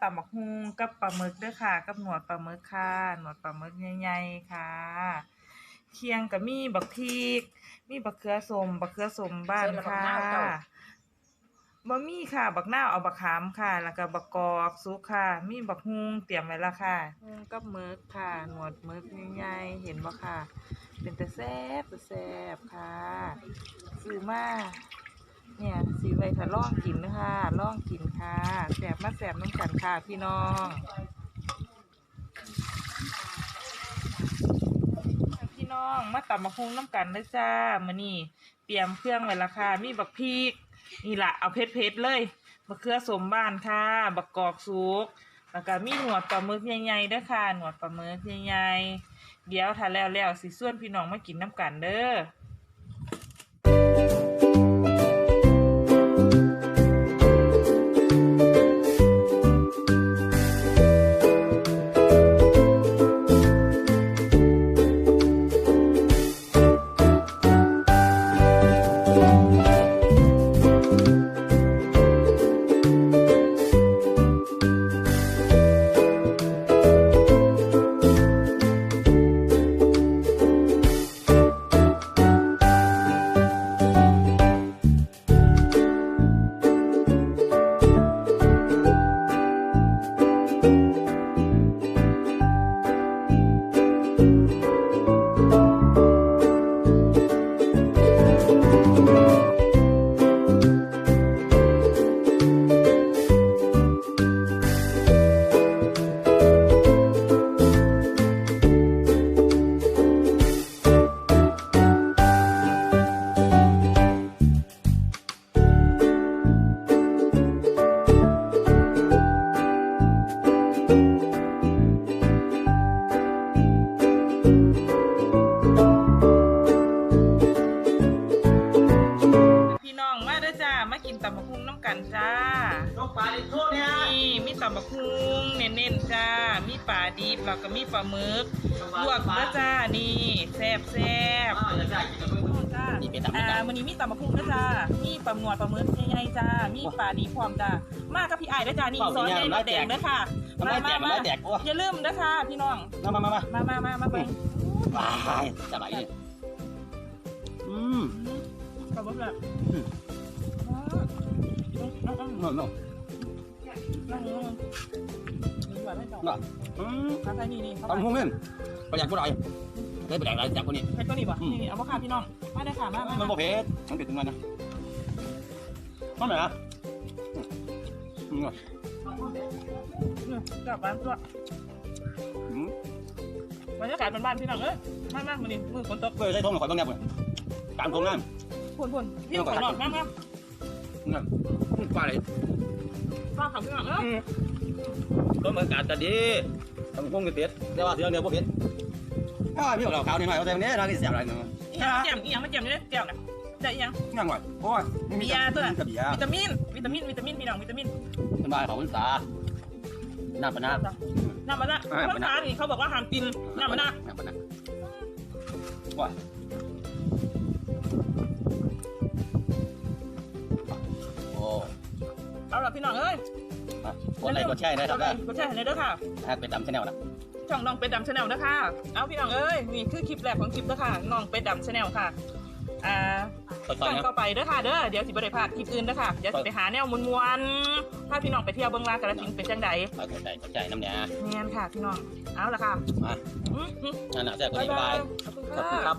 กับปลาหมึกเด้วยค่ะ กับหนวดปลาหมึกค่ะ หนวดปลาหมึกใหญ่ๆค่ะ เคียงกับมีบักพริก มีบักเขือสมบักเขือสมบ้านค่ะบะมี่ค่ะ บักนาวเอาบักขามค่ะ แล้วก็บักกอกซุกค่ะ มีบักฮุงเตรียมไว้และค่ะฮุงกับหมึกค่ะ หนวดหมึกใหญ่ๆเห็นบ่ค่ะ เป็นแต่แซ่บแต่แซ่บค่ะซื้อมา เนี่ยซื้อไว้ค่ะล่องกินนะคะล่องกินค่ะแซ่บมาแซ่บน้ำกันค่ะพี่น้องพี่น้องมาตำบักฮุงน้ำกันเลยจ้ามื้อนี้เตรียมเครื่องไว้ละค่ะมีบักพริกนี่ละเอาเผ็ดๆเลยมะเขือสมบ้านค่ะ บักกอกสุกแล้วก็มีหนวดปลาหมึกใหญ่ๆด้อค่ะหนวดปลาหมึกใหญ่ๆเดี๋ยวถ้าแล้วแล้วสิส่วนพี่น้องมากินน้ำกันเด้อ จ้าลูกปลาดิโก้เนี่ยนี่มีตำบักฮุงเน้นๆจ้า มีปลาดิบแล้วก็มีปลาหมึกลวกเด้อจ้า นี่แซ่บแซ่บอ้าวอยากได้กินกับมึงจ้านี่เป็นตำบักหุ่งอ่ามื้อนี้มีตำบักฮุงเด้อจ้า มีปลาหมวดปลาหมึกใหญ่ๆจ้า มีปลาดิบพร้อมจ้า มากับพี่ไอ้ายเด้อจ้า นี่ซอยใหญ่มดแดงเด้อค่ะน้ำลายแตกน้ำลายแตกโอ้อย่าลืมเด้อค่ะพี่น้อง มามามามามามามามาเบิ่งว้ายสบายดีอืมปลาหมึกแบ บอืมนั่งนั่งโน่โน่นั่งนั่งนี่ว่าไม่จบน่ะอืมข้างในนี่นี่เข้าตำไปหุ้งเล่นประหยัดบ่ได้ได้ประหยัดหลายจากคนนี้เป็นตัวนี้ป่ะอืมนี่นี่เอามาค่ะพี่น้องมาได้ค่ะมามามันมาบ่เผ็ดมันเผ็ดถึงมันนะมันไหนอะอืมเนี่ยกลับบ้านตัวอืมบรรยากาศเป็นบ้านพี่น้องเอ้ยมามามานี่มือฝนตกเว้ยใส่ทงหน่อยข่อยต้องแนบเลยตามทงนั่นพ่นพ่นพี่น้องนอกมามา นั่นปลาอะไรฟังคำพี่น้องเอ้ยต้นมือกาดกันดีตำหุ้งก็เผ็ดแต่ว่าเสียงเดียวบ่เผ็ดอ้าวพี่ของเราขาวนี่หน่อยเอาแต่เนี้ยน่ากินเสียบอะไรเนาะอีหยังแจ่มอีหยังไม่แจ่มนี่แจ่มนะจะอีหยังง่ายหน่อยโอ้ยมีแต่มีแต่เบียร์วิตามิน วิตามิน วิตามิน พี่น้อง วิตามินเป็นบ้านเขาพรรษาน้ำปะนะน้ำมันละภาษานี่เขาบอกว่าห้ามกินน้ำมันละน้ำปะนะว้า พี่น้องเอ้ยกดไลค์กดแชร์นะครับนะกดแชร์ให้เด้อค่ะ ถ้าเป็นตามชแนลนะช่องน้องเป็ดดำชาแนลนะคะ เอาพี่น้องเอ้ยนี่คือคลิปแรกของคลิปเด้อค่ะน้องเป็ดดำชาแนลค่ะ อ่าต่ช่อองๆนะเข้าไปเด้อค่ะเด้อเดี๋ยวสิบ่ได้พลาดคลิปอื่นเด้อค่ะเดี๋ยวสิไปหาแนวมวนๆถ้าพี่น้องไปเที่ยวเบิ่งลากระสินธุ์เป็นจังใดกดใจกดใจน้ำเนี่ยแม่นค่ะพี่น้องเอาละค่ะมาอืมอืมนั่นน่ะแซ่บกว่าบ๊ายนี้บาบายยขอบคุณขอบคุณค่ะครับ